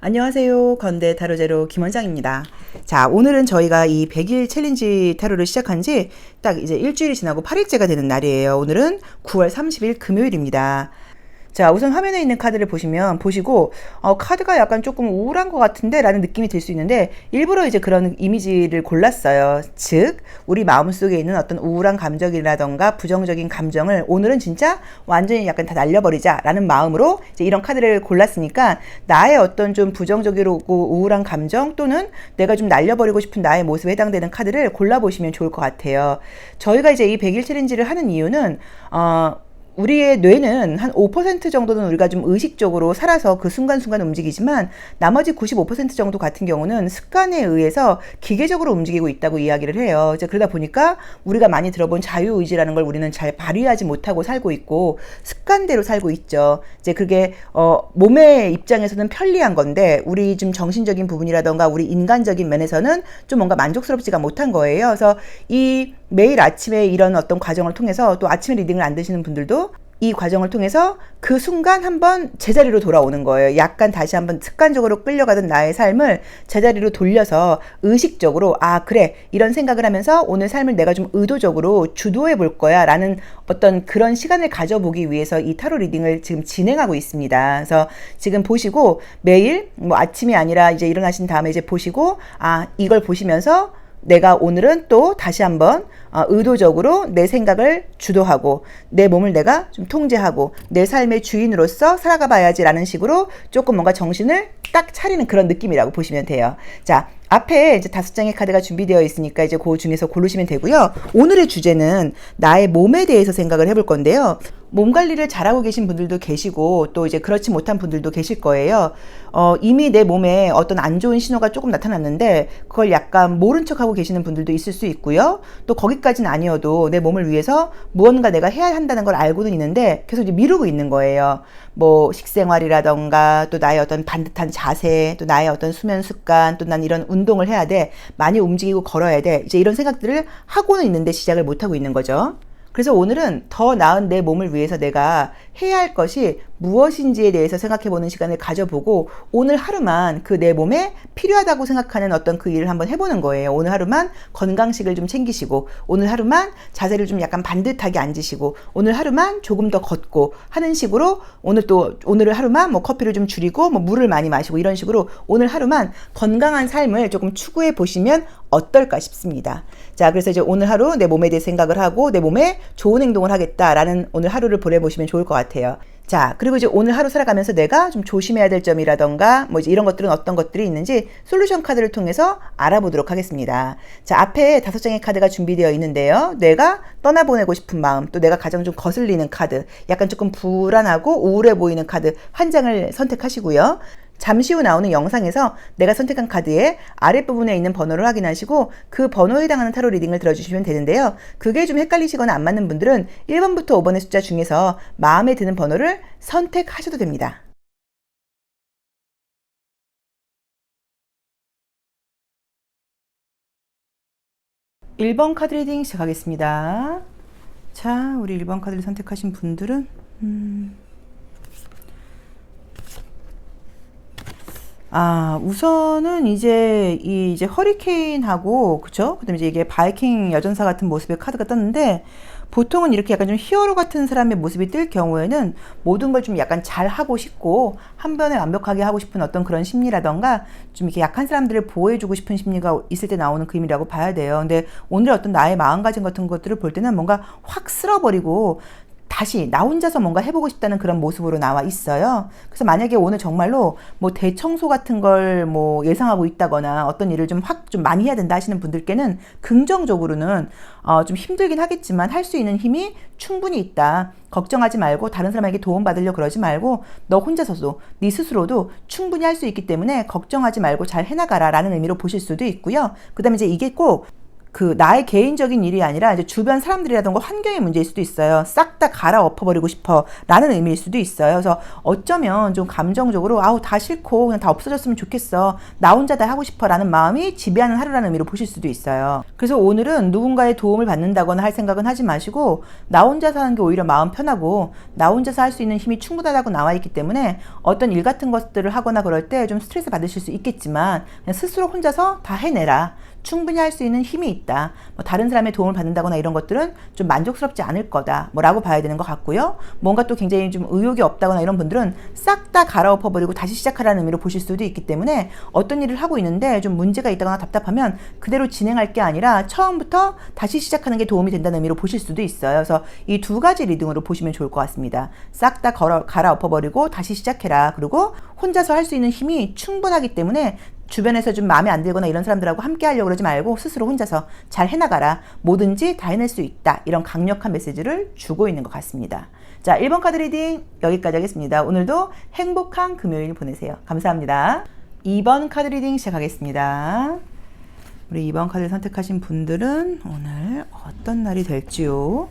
안녕하세요. 건대 타로제로 김원장입니다. 자, 오늘은 저희가 이 100일 챌린지 타로를 시작한 지 딱 이제 일주일이 지나고 8일째가 되는 날이에요. 오늘은 9월 30일 금요일입니다. 자, 우선 화면에 있는 카드를 보시면 보시고 어, 카드가 약간 조금 우울한 것 같은데 라는 느낌이 들 수 있는데 일부러 이제 그런 이미지를 골랐어요. 즉, 우리 마음속에 있는 어떤 우울한 감정이라던가 부정적인 감정을 오늘은 진짜 완전히 약간 다 날려버리자 라는 마음으로 이제 이런 카드를 골랐으니까 나의 어떤 좀 부정적이고 우울한 감정 또는 내가 좀 날려버리고 싶은 나의 모습에 해당되는 카드를 골라보시면 좋을 것 같아요. 저희가 이제 이 100일 챌린지를 하는 이유는 어, 우리의 뇌는 한 5% 정도는 우리가 좀 의식적으로 살아서 그 순간순간 움직이지만 나머지 95% 정도 같은 경우는 습관에 의해서 기계적으로 움직이고 있다고 이야기를 해요. 이제 그러다 보니까 우리가 많이 들어본 자유의지라는 걸 우리는 잘 발휘하지 못하고 살고 있고 습관대로 살고 있죠. 이제 그게 어 몸의 입장에서는 편리한 건데 우리 좀 정신적인 부분이라던가 우리 인간적인 면에서는 좀 뭔가 만족스럽지가 못한 거예요. 그래서 이 매일 아침에 이런 어떤 과정을 통해서 또 아침에 리딩을 안 드시는 분들도 이 과정을 통해서 그 순간 한번 제자리로 돌아오는 거예요. 약간 다시 한번 습관적으로 끌려가던 나의 삶을 제자리로 돌려서 의식적으로 아 그래 이런 생각을 하면서 오늘 삶을 내가 좀 의도적으로 주도해 볼 거야 라는 어떤 그런 시간을 가져보기 위해서 이 타로 리딩을 지금 진행하고 있습니다. 그래서 지금 보시고 매일 뭐 아침이 아니라 이제 일어나신 다음에 이제 보시고 아 이걸 보시면서 내가 오늘은 또 다시 한번 어, 의도적으로 내 생각을 주도하고 내 몸을 내가 좀 통제하고 내 삶의 주인으로서 살아가 봐야지라는 식으로 조금 뭔가 정신을 딱 차리는 그런 느낌이라고 보시면 돼요. 자, 앞에 이제 다섯 장의 카드가 준비되어 있으니까 이제 그 중에서 고르시면 되고요. 오늘의 주제는 나의 몸에 대해서 생각을 해볼 건데요. 몸 관리를 잘하고 계신 분들도 계시고 또 이제 그렇지 못한 분들도 계실 거예요. 어, 이미 내 몸에 어떤 안 좋은 신호가 조금 나타났는데 그걸 약간 모른 척하고 계시는 분들도 있을 수 있고요. 또 거기 까지는 아니어도 내 몸을 위해서 무언가 내가 해야 한다는 걸 알고는 있는데 계속 이제 미루고 있는 거예요. 뭐 식생활이라던가 또 나의 어떤 반듯한 자세, 또 나의 어떤 수면 습관, 또 난 이런 운동을 해야 돼. 많이 움직이고 걸어야 돼. 이제 이런 생각들을 하고는 있는데 시작을 못 하고 있는 거죠. 그래서 오늘은 더 나은 내 몸을 위해서 내가 해야 할 것이 무엇인지에 대해서 생각해 보는 시간을 가져보고 오늘 하루만 그 내 몸에 필요하다고 생각하는 어떤 그 일을 한번 해보는 거예요. 오늘 하루만 건강식을 좀 챙기시고 오늘 하루만 자세를 좀 약간 반듯하게 앉으시고 오늘 하루만 조금 더 걷고 하는 식으로 오늘 또 오늘 하루만 뭐 커피를 좀 줄이고 뭐 물을 많이 마시고 이런 식으로 오늘 하루만 건강한 삶을 조금 추구해 보시면 어떨까 싶습니다. 자, 그래서 이제 오늘 하루 내 몸에 대해 생각을 하고 내 몸에 좋은 행동을 하겠다라는 오늘 하루를 보내보시면 좋을 것 같아요. 자, 그리고 이제 오늘 하루 살아가면서 내가 좀 조심해야 될 점이라던가 뭐 이런 것들은 어떤 것들이 있는지 솔루션 카드를 통해서 알아보도록 하겠습니다. 자, 앞에 다섯 장의 카드가 준비되어 있는데요. 내가 떠나보내고 싶은 마음, 또 내가 가장 좀 거슬리는 카드, 약간 조금 불안하고 우울해 보이는 카드 한 장을 선택하시고요. 잠시 후 나오는 영상에서 내가 선택한 카드의 아랫부분에 있는 번호를 확인하시고 그 번호에 해당하는 타로 리딩을 들어주시면 되는데요. 그게 좀 헷갈리시거나 안 맞는 분들은 1번부터 5번의 숫자 중에서 마음에 드는 번호를 선택하셔도 됩니다. 1번 카드 리딩 시작하겠습니다. 자, 우리 1번 카드를 선택하신 분들은 음... 아, 우선은 이제 이 이제 허리케인하고 그쵸? 그다음에 이제 이게 바이킹 여전사 같은 모습의 카드가 떴는데 보통은 이렇게 약간 좀 히어로 같은 사람의 모습이 뜰 경우에는 모든 걸 좀 약간 잘 하고 싶고 한 번에 완벽하게 하고 싶은 어떤 그런 심리라던가 좀 이렇게 약한 사람들을 보호해주고 싶은 심리가 있을 때 나오는 그림이라고 봐야 돼요. 근데 오늘 어떤 나의 마음가짐 같은 것들을 볼 때는 뭔가 확 쓸어버리고 다시 나 혼자서 뭔가 해보고 싶다는 그런 모습으로 나와 있어요. 그래서 만약에 오늘 정말로 뭐 대청소 같은 걸 뭐 예상하고 있다거나 어떤 일을 좀확좀 많이 해야 된다 하시는 분들께는 긍정적으로는 어 좀 힘들긴 하겠지만 할 수 있는 힘이 충분히 있다. 걱정하지 말고 다른 사람에게 도움 받으려 그러지 말고 너 혼자서도 네 스스로도 충분히 할 수 있기 때문에 걱정하지 말고 잘 해나가라 라는 의미로 보실 수도 있고요. 그 다음에 이제 이게 꼭 그 나의 개인적인 일이 아니라 이제 주변 사람들이라던가 환경의 문제일 수도 있어요. 싹 다 갈아 엎어버리고 싶어라는 의미일 수도 있어요. 그래서 어쩌면 좀 감정적으로 아우 다 싫고 그냥 다 없어졌으면 좋겠어. 나 혼자 다 하고 싶어라는 마음이 지배하는 하루라는 의미로 보실 수도 있어요. 그래서 오늘은 누군가의 도움을 받는다거나 할 생각은 하지 마시고 나 혼자 사는 게 오히려 마음 편하고 나 혼자서 할 수 있는 힘이 충분하다고 나와 있기 때문에 어떤 일 같은 것들을 하거나 그럴 때 좀 스트레스 받으실 수 있겠지만 그냥 스스로 혼자서 다 해내라. 충분히 할 수 있는 힘이 있다. 뭐 다른 사람의 도움을 받는다거나 이런 것들은 좀 만족스럽지 않을 거다. 뭐라고 봐야 되는 것 같고요. 뭔가 또 굉장히 좀 의욕이 없다거나 이런 분들은 싹 다 갈아엎어 버리고 다시 시작하라는 의미로 보실 수도 있기 때문에 어떤 일을 하고 있는데 좀 문제가 있다거나 답답하면 그대로 진행할 게 아니라 처음부터 다시 시작하는 게 도움이 된다는 의미로 보실 수도 있어요. 그래서 이 두 가지 리딩으로 보시면 좋을 것 같습니다. 싹 다 갈아엎어 버리고 다시 시작해라. 그리고 혼자서 할 수 있는 힘이 충분하기 때문에 주변에서 좀 마음에 안 들거나 이런 사람들하고 함께 하려고 그러지 말고 스스로 혼자서 잘 해나가라. 뭐든지 다 해낼 수 있다. 이런 강력한 메시지를 주고 있는 것 같습니다. 자, 1번 카드 리딩 여기까지 하겠습니다. 오늘도 행복한 금요일 보내세요. 감사합니다. 2번 카드 리딩 시작하겠습니다. 우리 2번 카드를 선택하신 분들은 오늘 어떤 날이 될지요?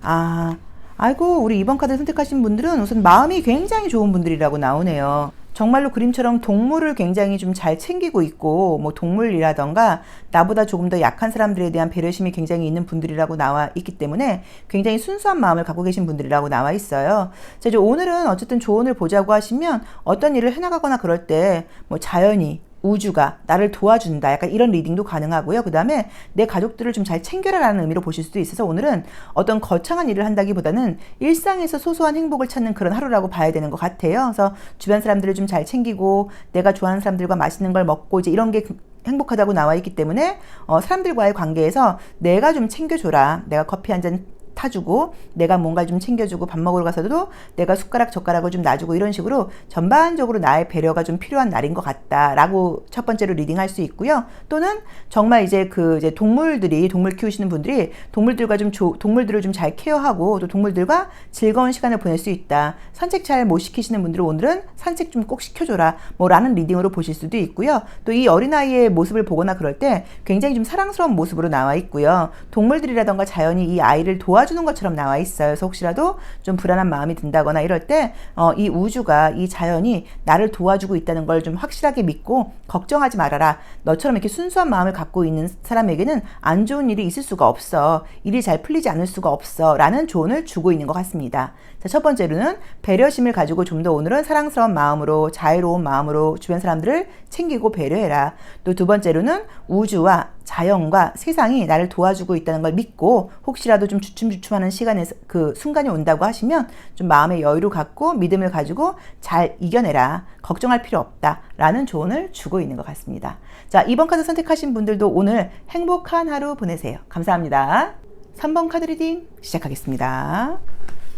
아, 아이고, 우리 2번 카드를 선택하신 분들은 우선 마음이 굉장히 좋은 분들이라고 나오네요. 정말로 그림처럼 동물을 굉장히 좀 잘 챙기고 있고 뭐 동물이라던가 나보다 조금 더 약한 사람들에 대한 배려심이 굉장히 있는 분들이라고 나와 있기 때문에 굉장히 순수한 마음을 갖고 계신 분들이라고 나와 있어요. 자, 이제 오늘은 어쨌든 조언을 보자고 하시면 어떤 일을 해나가거나 그럴 때 뭐 자연이 우주가 나를 도와준다. 약간 이런 리딩도 가능하고요. 그 다음에 내 가족들을 좀 잘 챙겨라라는 의미로 보실 수도 있어서 오늘은 어떤 거창한 일을 한다기보다는 일상에서 소소한 행복을 찾는 그런 하루라고 봐야 되는 것 같아요. 그래서 주변 사람들을 좀 잘 챙기고 내가 좋아하는 사람들과 맛있는 걸 먹고 이제 이런 게 행복하다고 나와 있기 때문에 어, 사람들과의 관계에서 내가 좀 챙겨줘라. 내가 커피 한잔 타주고 내가 뭔가 좀 챙겨주고 밥 먹으러 가서도 내가 숟가락 젓가락을 좀 놔주고 이런 식으로 전반적으로 나의 배려가 좀 필요한 날인 것 같다라고 첫 번째로 리딩할 수 있고요. 또는 정말 이제 그 이제 동물들이 동물 키우시는 분들이 동물들과 좀 조, 동물들을 좀 잘 케어하고 또 동물들과 즐거운 시간을 보낼 수 있다. 산책 잘 못 시키시는 분들은 오늘은 산책 좀 꼭 시켜줘라. 뭐라는 리딩으로 보실 수도 있고요. 또 이 어린아이의 모습을 보거나 그럴 때 굉장히 좀 사랑스러운 모습으로 나와 있고요. 동물들이라던가 자연이 이 아이를 도와 도와주는 것처럼 나와 있어요. 그래서 혹시라도 좀 불안한 마음이 든다거나 이럴 때, 어, 이 우주가, 이 자연이 나를 도와주고 있다는 걸 좀 확실하게 믿고 걱정하지 말아라. 너처럼 이렇게 순수한 마음을 갖고 있는 사람에게는 안 좋은 일이 있을 수가 없어. 일이 잘 풀리지 않을 수가 없어. 라는 조언을 주고 있는 것 같습니다. 자, 첫 번째로는 배려심을 가지고 좀 더 오늘은 사랑스러운 마음으로, 자유로운 마음으로 주변 사람들을 챙기고 배려해라. 또 두 번째로는 우주와 자연과 세상이 나를 도와주고 있다는 걸 믿고 혹시라도 좀 주춤주춤하는 시간에서 그 순간이 온다고 하시면 좀 마음의 여유를 갖고 믿음을 가지고 잘 이겨내라. 걱정할 필요 없다. 라는 조언을 주고 있는 것 같습니다. 자, 2번 카드 선택하신 분들도 오늘 행복한 하루 보내세요. 감사합니다. 3번 카드 리딩 시작하겠습니다.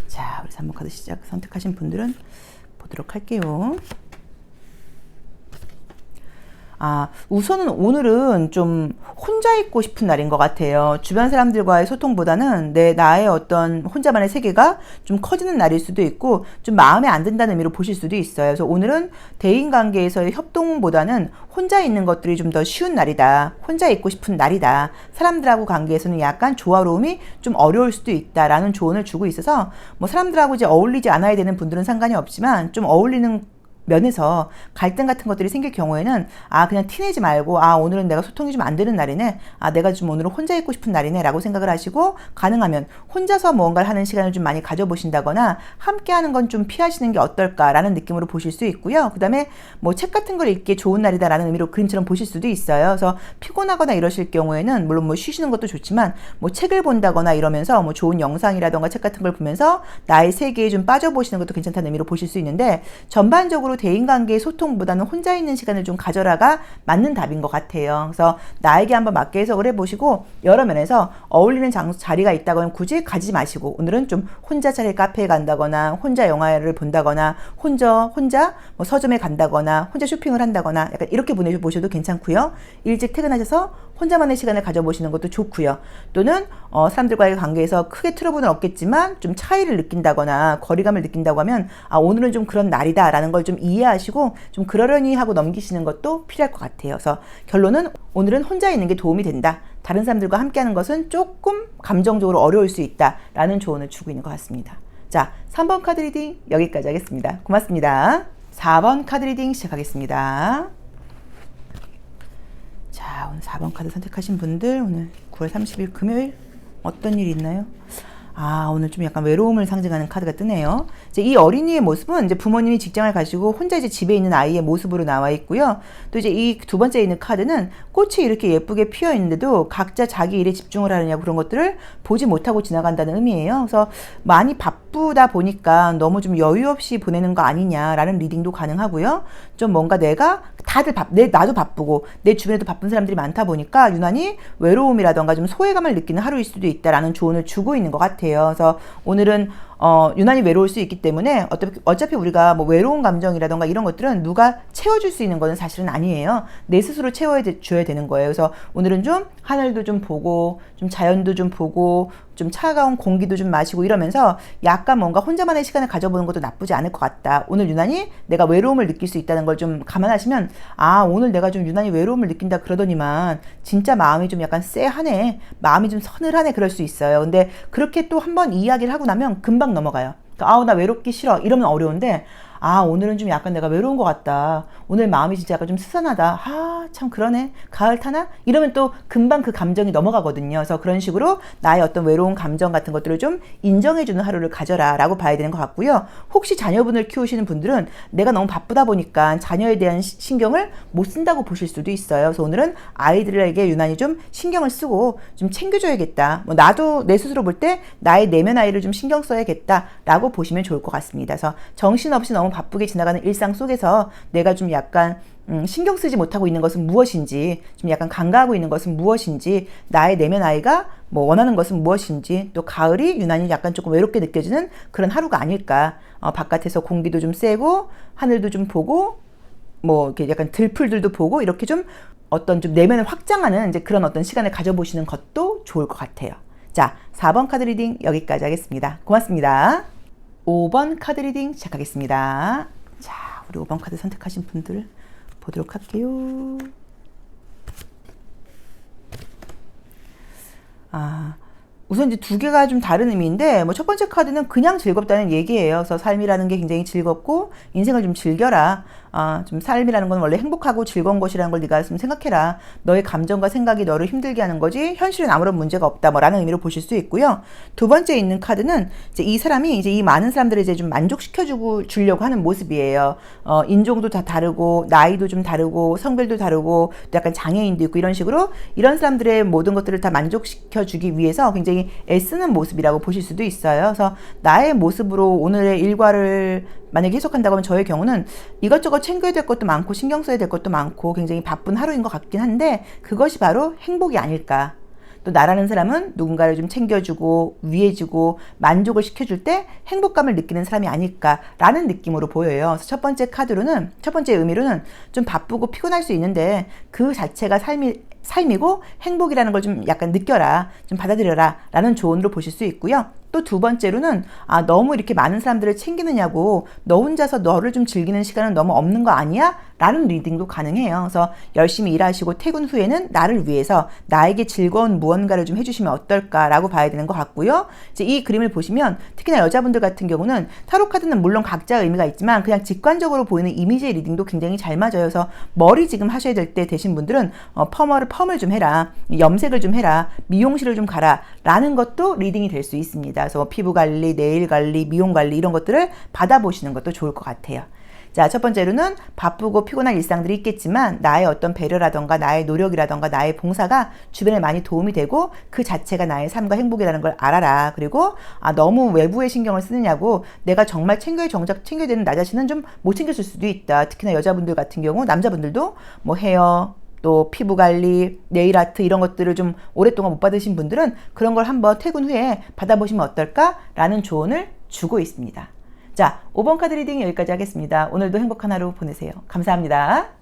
자, 우리 3번 카드 시작 선택하신 분들은 보도록 할게요. 아, 우선은 오늘은 좀 혼자 있고 싶은 날인 것 같아요. 주변 사람들과의 소통보다는 내, 나의 어떤 혼자만의 세계가 좀 커지는 날일 수도 있고, 좀 마음에 안 든다는 의미로 보실 수도 있어요. 그래서 오늘은 대인 관계에서의 협동보다는 혼자 있는 것들이 좀 더 쉬운 날이다. 혼자 있고 싶은 날이다. 사람들하고 관계에서는 약간 조화로움이 좀 어려울 수도 있다라는 조언을 주고 있어서, 뭐 사람들하고 이제 어울리지 않아야 되는 분들은 상관이 없지만, 좀 어울리는 면에서 갈등 같은 것들이 생길 경우에는 아 그냥 티내지 말고 아 오늘은 내가 소통이 좀 안 되는 날이네. 아 내가 좀 오늘은 혼자 있고 싶은 날이네 라고 생각을 하시고 가능하면 혼자서 무언가를 하는 시간을 좀 많이 가져보신다거나 함께 하는 건 좀 피하시는 게 어떨까라는 느낌으로 보실 수 있고요. 그 다음에 뭐 책 같은 걸 읽기 좋은 날이다 라는 의미로 그림처럼 보실 수도 있어요. 그래서 피곤하거나 이러실 경우에는 물론 뭐 쉬시는 것도 좋지만 뭐 책을 본다거나 이러면서 뭐 좋은 영상이라던가 책 같은 걸 보면서 나의 세계에 좀 빠져보시는 것도 괜찮다는 의미로 보실 수 있는데 전반적으로 대인관계의 소통보다는 혼자 있는 시간을 좀 가져라가 맞는 답인 것 같아요. 그래서 나에게 한번 맞게 해석을 해보시고 여러 면에서 어울리는 장, 자리가 있다고는 굳이 가지 마시고 오늘은 좀 혼자 차례 카페에 간다거나 혼자 영화를 본다거나 혼자 혼자 뭐 서점에 간다거나 혼자 쇼핑을 한다거나 약간 이렇게 보내보셔도 괜찮고요. 일찍 퇴근하셔서 혼자만의 시간을 가져보시는 것도 좋고요. 또는 어, 사람들과의 관계에서 크게 트러블은 없겠지만 좀 차이를 느낀다거나 거리감을 느낀다고 하면 아 오늘은 좀 그런 날이다 라는 걸 좀 이해하시고 좀 그러려니 하고 넘기시는 것도 필요할 것 같아요. 그래서 결론은 오늘은 혼자 있는 게 도움이 된다. 다른 사람들과 함께 하는 것은 조금 감정적으로 어려울 수 있다라는 조언을 주고 있는 것 같습니다. 자, 3번 카드 리딩 여기까지 하겠습니다. 고맙습니다. 4번 카드 리딩 시작하겠습니다. 자, 오늘 4번 카드 선택하신 분들 오늘 9월 30일 금요일 어떤 일이 있나요? 아, 오늘 좀 약간 외로움을 상징하는 카드가 뜨네요. 이제 이 어린이의 모습은 이제 부모님이 직장을 가시고 혼자 이제 집에 있는 아이의 모습으로 나와 있고요. 또 이제 이 두 번째 있는 카드는 꽃이 이렇게 예쁘게 피어 있는데도 각자 자기 일에 집중을 하느냐 그런 것들을 보지 못하고 지나간다는 의미예요. 그래서 많이 바쁘다 보니까 너무 좀 여유 없이 보내는 거 아니냐라는 리딩도 가능하고요. 좀 뭔가 내가 다들 바, 내 나도 바쁘고 내 주변에도 바쁜 사람들이 많다 보니까 유난히 외로움이라던가 좀 소외감을 느끼는 하루일 수도 있다라는 조언을 주고 있는 것 같아요. 그래서 오늘은 어, 유난히 외로울 수 있기 때문에 어차피, 어차피 우리가 뭐 외로운 감정이라던가 이런 것들은 누가 채워줄 수 있는 것은 사실은 아니에요. 내 스스로 채워줘야 되는 거예요. 그래서 오늘은 좀 하늘도 좀 보고, 좀 자연도 좀 보고, 좀 차가운 공기도 좀 마시고 이러면서 약간 뭔가 혼자만의 시간을 가져보는 것도 나쁘지 않을 것 같다. 오늘 유난히 내가 외로움을 느낄 수 있다는 걸 좀 감안하시면 아 오늘 내가 좀 유난히 외로움을 느낀다 그러더니만 진짜 마음이 좀 약간 쎄하네 마음이 좀 서늘하네 그럴 수 있어요. 근데 그렇게 또 한번 이야기를 하고 나면 금방 넘어가요. 그러니까 아우 나 외롭기 싫어 이러면 어려운데 아, 오늘은 좀 약간 내가 외로운 것 같다. 오늘 마음이 진짜 약간 좀 스산하다. 아, 참 그러네. 가을 타나? 이러면 또 금방 그 감정이 넘어가거든요. 그래서 그런 식으로 나의 어떤 외로운 감정 같은 것들을 좀 인정해 주는 하루를 가져라 라고 봐야 되는 것 같고요. 혹시 자녀분을 키우시는 분들은 내가 너무 바쁘다 보니까 자녀에 대한 신경을 못 쓴다고 보실 수도 있어요. 그래서 오늘은 아이들에게 유난히 좀 신경을 쓰고 좀 챙겨줘야겠다. 뭐 나도 내 스스로 볼 때 나의 내면 아이를 좀 신경 써야겠다 라고 보시면 좋을 것 같습니다. 그래서 정신없이 너무 너무 바쁘게 지나가는 일상 속에서 내가 좀 약간 음, 신경 쓰지 못하고 있는 것은 무엇인지, 좀 약간 간과하고 있는 것은 무엇인지, 나의 내면 아이가 뭐 원하는 것은 무엇인지, 또 가을이 유난히 약간 조금 외롭게 느껴지는 그런 하루가 아닐까. 어, 바깥에서 공기도 좀 쐬고, 하늘도 좀 보고, 뭐 이렇게 약간 들풀들도 보고, 이렇게 좀 어떤 좀 내면을 확장하는 이제 그런 어떤 시간을 가져보시는 것도 좋을 것 같아요. 자, 4번 카드 리딩 여기까지 하겠습니다. 고맙습니다. 5번 카드 리딩 시작하겠습니다. 자, 우리 5번 카드 선택하신 분들 보도록 할게요. 아, 우선 이제 두 개가 좀 다른 의미인데, 뭐 첫 번째 카드는 그냥 즐겁다는 얘기예요. 그래서 삶이라는 게 굉장히 즐겁고, 인생을 좀 즐겨라. 아, 좀 삶이라는 건 원래 행복하고 즐거운 것이라는 걸 네가 좀 생각해라. 너의 감정과 생각이 너를 힘들게 하는 거지 현실은 아무런 문제가 없다. 뭐라는 의미로 보실 수 있고요. 두 번째 있는 카드는 이제 이 사람이 이제 이 많은 사람들을 이제 좀 만족시켜주고 주려고 하는 모습이에요. 어, 인종도 다 다르고 나이도 좀 다르고 성별도 다르고 또 약간 장애인도 있고 이런 식으로 이런 사람들의 모든 것들을 다 만족시켜주기 위해서 굉장히 애쓰는 모습이라고 보실 수도 있어요. 그래서 나의 모습으로 오늘의 일과를 만약에 해석한다고 하면 저의 경우는 이것저것 챙겨야 될 것도 많고 신경 써야 될 것도 많고 굉장히 바쁜 하루인 것 같긴 한데 그것이 바로 행복이 아닐까. 또 나라는 사람은 누군가를 좀 챙겨주고 위해주고 만족을 시켜줄 때 행복감을 느끼는 사람이 아닐까라는 느낌으로 보여요. 첫 번째 카드로는 첫 번째 의미로는 좀 바쁘고 피곤할 수 있는데 그 자체가 삶이 삶이고 행복이라는 걸 좀 약간 느껴라, 좀 받아들여라 라는 조언으로 보실 수 있고요. 또 두 번째로는 아, 너무 이렇게 많은 사람들을 챙기느냐고 너 혼자서 너를 좀 즐기는 시간은 너무 없는 거 아니야? 라는 리딩도 가능해요. 그래서 열심히 일하시고 퇴근 후에는 나를 위해서 나에게 즐거운 무언가를 좀 해주시면 어떨까라고 봐야 되는 것 같고요. 이제 이 그림을 보시면 특히나 여자분들 같은 경우는 타로 카드는 물론 각자 의미가 있지만 그냥 직관적으로 보이는 이미지의 리딩도 굉장히 잘 맞아요. 그래서 머리 지금 하셔야 될 때 되신 분들은 어, 펌을 펌을 좀 해라, 염색을 좀 해라, 미용실을 좀 가라라는 것도 리딩이 될 수 있습니다. 그래서 뭐 피부 관리, 네일 관리, 미용 관리 이런 것들을 받아보시는 것도 좋을 것 같아요. 자, 첫 번째로는 바쁘고 피곤한 일상들이 있겠지만 나의 어떤 배려라던가 나의 노력이라던가 나의 봉사가 주변에 많이 도움이 되고 그 자체가 나의 삶과 행복이라는 걸 알아라. 그리고 아, 너무 외부에 신경을 쓰느냐고 내가 정말 챙겨야 정작 챙겨야 되는 나 자신은 좀 못 챙겼을 수도 있다. 특히나 여자분들 같은 경우 남자분들도 뭐 헤어 또 피부 관리, 네일 아트 이런 것들을 좀 오랫동안 못 받으신 분들은 그런 걸 한번 퇴근 후에 받아보시면 어떨까라는 조언을 주고 있습니다. 자, 5번 카드 리딩 여기까지 하겠습니다. 오늘도 행복한 하루 보내세요. 감사합니다.